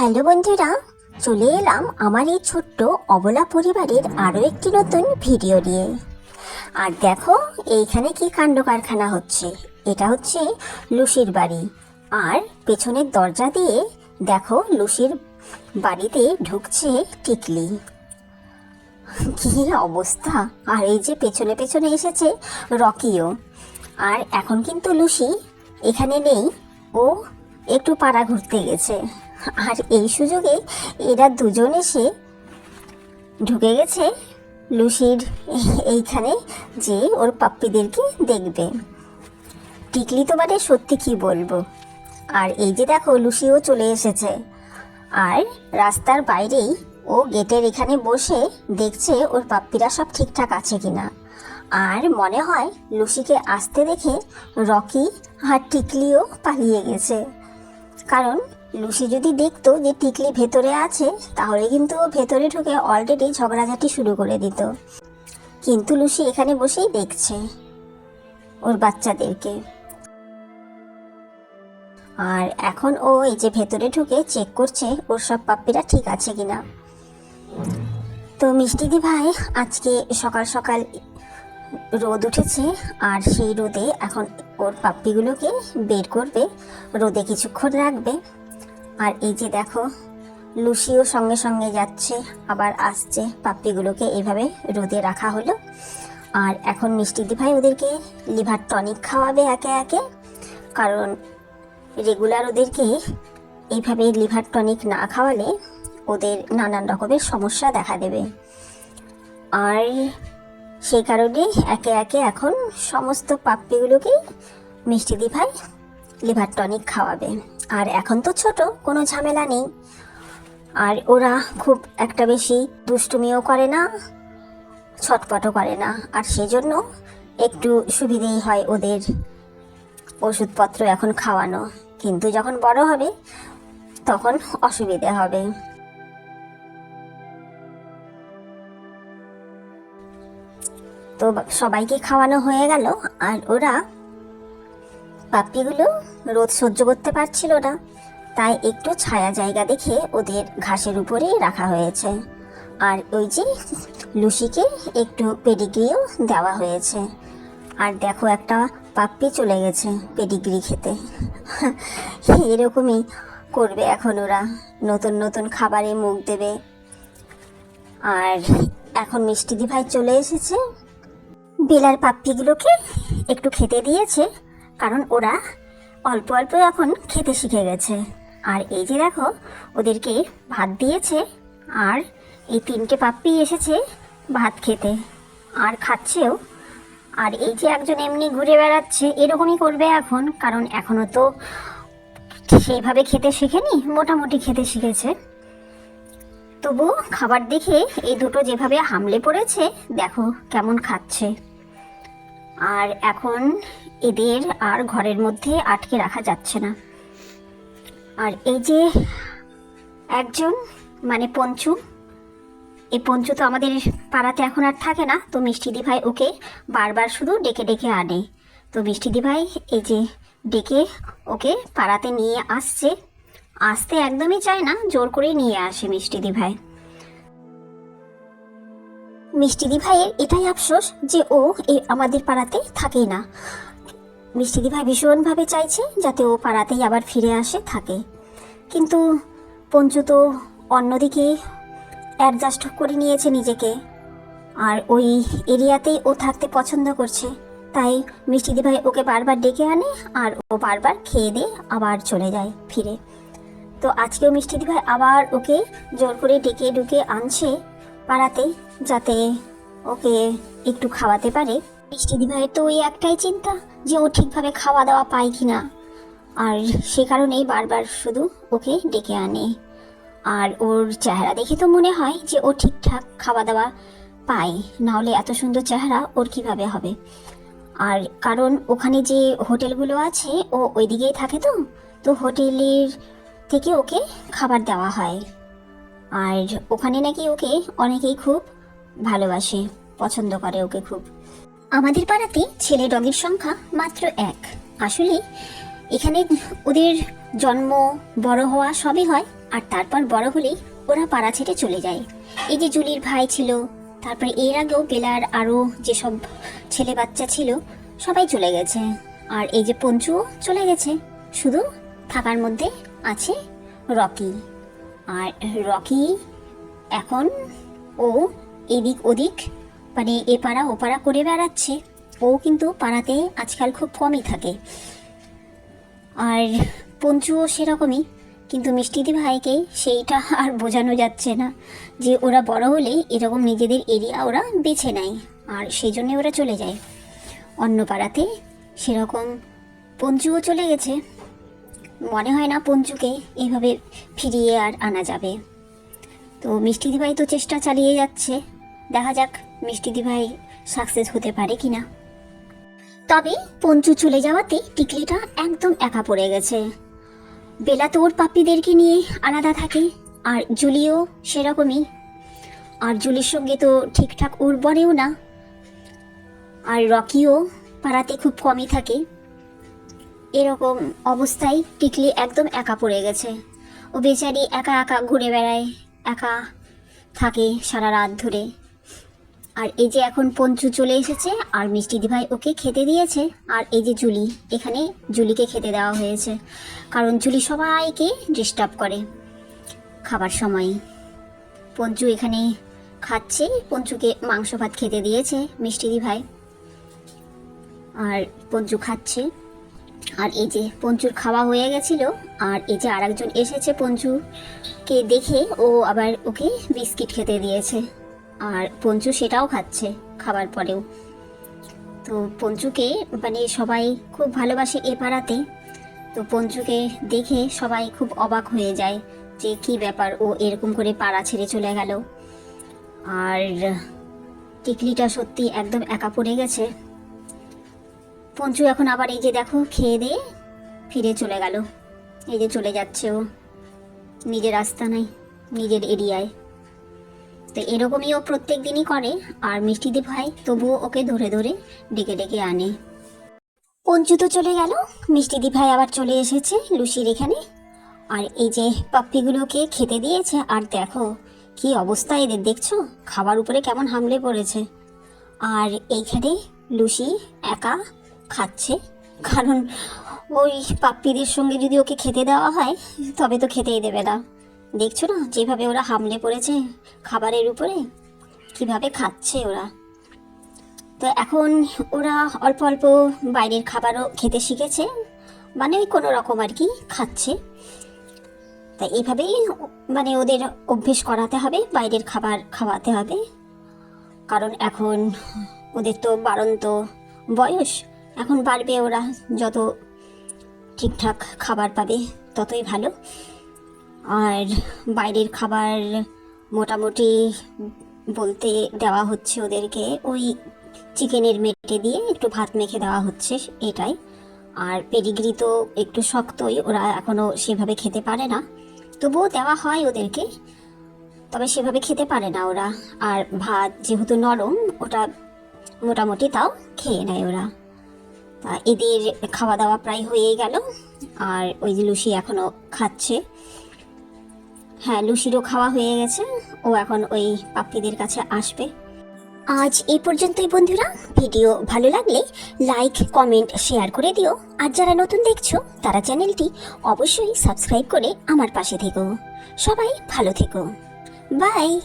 Hello বন্ধুরা, চলে এলাম আমার এই ছোট্ট অবলা পরিবারের আরও একটি নতুন ভিডিও নিয়ে। আর দেখো, এইখানে কি কাণ্ড কারখানা হচ্ছে। এটা হচ্ছে লুসির বাড়ি। আর পেছনের দরজা দিয়ে দেখো, লুসির বাড়িতে ঢুকছে টিকলি। কি অবস্থা! আর এই যে পেছনে পেছনে এসেছে রকিও। আর এখন কিন্তু লুসি এখানে নেই। ও একটু পাড়া ঘুরতে গেছে। আর এই সুযোগে এরা দুজন এসে ঢুকে গেছে লুসির এইখানে যে ওর পাপ্পিদেরকে দেখবে। টিকলি তো মানে সত্যি কি বলব? আর এই যে দেখো, লুসিও চলে এসেছে। আর রাস্তার বাইরেই ও গেটের এখানে বসে দেখছে ওর পাপ্পিরা সব ঠিকঠাক আছে কিনা। আর মনে হয় লুসিকে আসতে দেখে রকি আর টিকলিও পালিয়ে গেছে। কারণ লুসি যদি দেখতো যে টিকলি ভেতরে আছে, তাহলে কিন্তু ও ভেতরে ঢুকে অলরেডি ঝগড়াঝাটি শুরু করে দিত। কিন্তু লুসি এখানে বসেই দেখছে ওর বাচ্চাদেরকে। আর এখন ও এই যে ভেতরে ঢুকে চেক করছে ওর সব পাপ্পিরা ঠিক আছে কিনা। তো মিষ্টিদি ভাই, আজকে সকাল সকাল রোদ উঠেছে, আর সেই রোদে এখন ওর পাপ্পিগুলোকে বের করবে, রোদে কিছুক্ষণ রাখবে। আর এই যে দেখো লুসিও সঙ্গে সঙ্গে যাচ্ছে, আবার আসছে। পাপড়িগুলোকে এভাবে রোদে রাখা হলো। আর এখন মিষ্টিদি ভাই ওদেরকে লিভার টনিক খাওয়াবে একে একে, কারণ রেগুলার ওদেরকে এইভাবে লিভার টনিক না খাওয়ালে ওদের নানান রকমের সমস্যা দেখা দেবে। আর সেই কারণে একে একে এখন সমস্ত পাপ্পিগুলোকে মিষ্টি দি ভাই লিভার টনিক খাওয়াবে। আর এখন তো ছোট, কোনো ঝামেলা নেই। আর ওরা খুব একটা বেশি দুষ্টুমিও করে না, ছটপটও করে না। আর সেজন্য একটু সুবিধেই হয় ওদের ওষুধপত্র এখন খাওয়ানো। কিন্তু যখন বড় হবে, তখন অসুবিধে হবে। তো সবাইকে খাওয়ানো হয়ে গেল, আর ওরা পাপ্পিগুলো রোদ সহ্য করতে পারছিল না। তাই একটু ছায়া জায়গা দেখে ওদের ঘাসের উপরেই রাখা হয়েছে। আর ওই যে লুসিকে একটু পেডিগ্রিও দেওয়া হয়েছে। আর দেখো একটা পাপ্পি চলে গেছে পেডিগ্রি খেতে। এরকমই করবে এখন ওরা। নতুন নতুন খাবারে মুখ দেবে। আর এখন মিষ্টি ভাই চলে এসেছে। বেলার পাপ্পিগুলোকে একটু খেতে দিয়েছে। কারণ ওরা অল্প অল্প এখন খেতে শিখে গেছে। আর এই যে দেখো, ওদেরকে ভাত দিয়েছে, আর এই তিনটে পাপ্পি এসেছে ভাত খেতে, আর খাচ্ছেও। আর এই যে একজন এমনি ঘুরে বেড়াচ্ছে, এরকমই করবে এখন, কারণ এখনও তো সেইভাবে খেতে শেখেনি, মোটামুটি খেতে শিখেছে। তবু খাবার দেখে এই দুটো যেভাবে হামলে পড়েছে, দেখো কেমন খাচ্ছে। আর এখন এদের আর ঘরের মধ্যে আটকে রাখা যাচ্ছে না। আর এই যে একজন মানে পঞ্চু, এই পঞ্চু তো আমাদের পাড়াতে এখন আর থাকে না, তো মিষ্টিদি ভাই ওকে বারবার শুধু ডেকে ডেকে আনে। তো মিষ্টিদি ভাই এই যে ডেকে ওকে পাড়াতে নিয়ে আসছে, আসতে একদমই চায় না, জোর করেই নিয়ে আসে মিষ্টিদি ভাই মিষ্টিদি ভাইয়ের এটাই আফসোস যে ও এই আমাদের পাড়াতে থাকেই না। মিষ্টিদি ভাই ভীষণভাবে চাইছে যাতে ও পাড়াতেই আবার ফিরে আসে, থাকে। কিন্তু পঞ্চু তো অন্যদিকে অ্যাডজাস্ট করে নিয়েছে নিজেকে। আর ওই এরিয়াতেই ও থাকতে পছন্দ করছে। তাই মিষ্টিদি ভাই ওকে বারবার ডেকে আনে আর ও বারবার খেয়ে দিয়ে আবার চলে যায় ফিরে। তো আজকেও মিষ্টিদি ভাই আবার ওকে জোর করে ডেকে ডুকে আনছে পাড়াতে যাতে ওকে একটু খাওয়াতে পারে। মিষ্টি দিভাইয়ের তো ওই একটাই চিন্তা যে ও ঠিকভাবে খাওয়া দাওয়া পায় কি না আর সে কারণেই বারবার শুধু ওকে ডেকে আনে। আর ওর চেহারা দেখে তো মনে হয় যে ও ঠিকঠাক খাওয়া দাওয়া পায়। নাহলে এত সুন্দর চেহারা ওর কীভাবে হবে? আর কারণ ওখানে যে হোটেলগুলো আছে, ও ওইদিকেই থাকে তো? তো হোটেলের থেকে ওকে খাবার দেওয়া হয়। আর ওখানে নাকি ওকে অনেকেই খুব ভালোবাসে, পছন্দ করে ওকে খুব। আমাদের পাড়াতে ছেলে ডগের সংখ্যা মাত্র এক। আসলে এখানে ওদের জন্ম বড় হওয়া সবই হয়, আর তারপর বড় হলেই ওরা পাড়া ছেড়ে চলে যায়। এই যে জুলির ভাই ছিল, তারপরে এর আগেও বেলার আরও যেসব ছেলে বাচ্চা ছিল, সবাই চলে গেছে। আর এই যে পঞ্চুও চলে গেছে, শুধু থাকার মধ্যে আছে রকি। আর রকি এখন ও এদিক ওদিক মানে এ পাড়া ও পাড়া করে বেড়াচ্ছে। ও কিন্তু পাড়াতে আজকাল খুব কমই থাকে। আর পঞ্চুও সেরকমই, কিন্তু মিষ্টিদি ভাইকে সেইটা আর বোঝানো যাচ্ছে না যে ওরা বড় হলে এরকম নিজেদের এরিয়া ওরা বেছে নেয় আর সেই জন্যে ওরা চলে যায়। অন্য পাড়াতে সেরকম পঞ্চুও চলে গেছে। মনে হয় না পঞ্চুকে এইভাবে ফিরিয়ে আর আনা যাবে। তো মিষ্টি দিভাই তো চেষ্টা চালিয়ে যাচ্ছে। দেখা যাক মিষ্টি দিভাই সাকসেস হতে পারে কি না তবে পঞ্চু চলে যাওয়াতে টিকলিটা একদম একা পড়ে গেছে। বেলা তো ওর পাপ্পিদেরকে নিয়ে আলাদা থাকে, আর জুলিও সেরকমই। আর জুলির সঙ্গে তো ঠিকঠাক ওর বনেও না। আর রকিও পাড়াতে খুব কমই থাকে। এরকম অবস্থায় টিকলি একদম একা পড়ে গেছে। ও বেচারি একা একা ঘুরে বেড়ায়, একা থাকে সারা রাত ধরে। আর এই যে এখন পঞ্চু চলে এসেছে, আর মিষ্টি দিভাই ওকে খেতে দিয়েছে, আর এই যে জুলি, এখানে জুলিকে খেতে দেওয়া হয়েছে। কারণ জুলি সবাইকে ডিস্টার্ব করে খাবার সময়। পঞ্চু এখানে খাচ্ছে, পঞ্চুকে মাংস ভাত খেতে দিয়েছে মিষ্টি দিভাই। আর পঞ্চু খাচ্ছে। আর এই যে পঞ্চুর খাওয়া হয়ে গেছিল, আর এই যে আরেকজন এসেছে পঞ্চুকে দেখে, ও আবার ওকে বিস্কিট খেতে দিয়েছে। আর পঞ্চু সেটাও খাচ্ছে খাবার পরেও। তো পঞ্চুকে মানে সবাই খুব ভালোবাসে এ পাড়াতে। তো পঞ্চুকে দেখে সবাই খুব অবাক হয়ে যায় যে কি ব্যাপার, ও এরকম করে পাড়া ছেড়ে চলে গেল। আর টিকলিটা সত্যি একদম একা পড়ে গেছে। পঞ্চু এখন আবার এই যে দেখো, খেয়ে দিয়ে ফিরে চলে গেল। এই যে চলে যাচ্ছে ও। নিজের রাস্তা নাই, নিজের এরিয়ায়। তো এরকমই ও প্রত্যেক দিনই করে, আর মিষ্টিদি ভাই তবুও ওকে ধরে ধরে ডেকে ডেকে আনে। পঞ্চু তো চলে গেল মিষ্টিদি ভাই আবার চলে এসেছে লুসির এখানে। আর এই যে পাপ্পিগুলোকে খেতে দিয়েছে, আর দেখো কি অবস্থা এদের, দেখছ? খাবার উপরে কেমন হামলে পড়েছে। আর এইখানে লুসি একা খাচ্ছে। কারণ ওই পাপ্পিদের সঙ্গে যদি ওকে খেতে দেওয়া হয়, তবে তো খেতেই দেবে না। দেখছ না, যেভাবে ওরা হামলে পড়েছে খাবারের উপরে, কীভাবে খাচ্ছে ওরা। তো এখন ওরা অল্প অল্প বাইরের খাবারও খেতে শিখেছে মানে ওই কোনো রকম আর কি খাচ্ছে। তা এইভাবেই মানে ওদের অভ্যেস করাতে হবে, বাইরের খাবার খাওয়াতে হবে। কারণ এখন ওদের তো বাড়ন্ত বয়স এখন বাড়বে ওরা। যত ঠিকঠাক খাবার পাবে, ততই ভালো। আর বাইরের খাবার মোটামুটি বলতে দেওয়া হচ্ছে ওদেরকে, ওই চিকেনের মেটে দিয়ে একটু ভাত মেখে দেওয়া হচ্ছে, এটাই। আর পেডিগ্রি তো একটু শক্তই, ওরা এখনও সেভাবে খেতে পারে না। তবুও দেওয়া হয় ওদেরকে, তবে সেভাবে খেতে পারে না ওরা। আর ভাত যেহেতু নরম, ওটা মোটামুটি তাও খেয়ে নেয় ওরা। এদের খাওয়া দাওয়া প্রায় হয়েই গেল। আর ওই যে লুসি এখনও খাচ্ছে। হ্যাঁ লুসিরও খাওয়া হয়ে গেছে। ও এখন ওই পাপ্পিদের কাছে আসবে। আজ এই পর্যন্তই বন্ধুরা। ভিডিও ভালো লাগলে লাইক কমেন্ট শেয়ার করে দিও। আর যারা নতুন দেখছ, তারা চ্যানেলটি অবশ্যই সাবস্ক্রাইব করে আমার পাশে থেকো। সবাই ভালো থেকো। বাই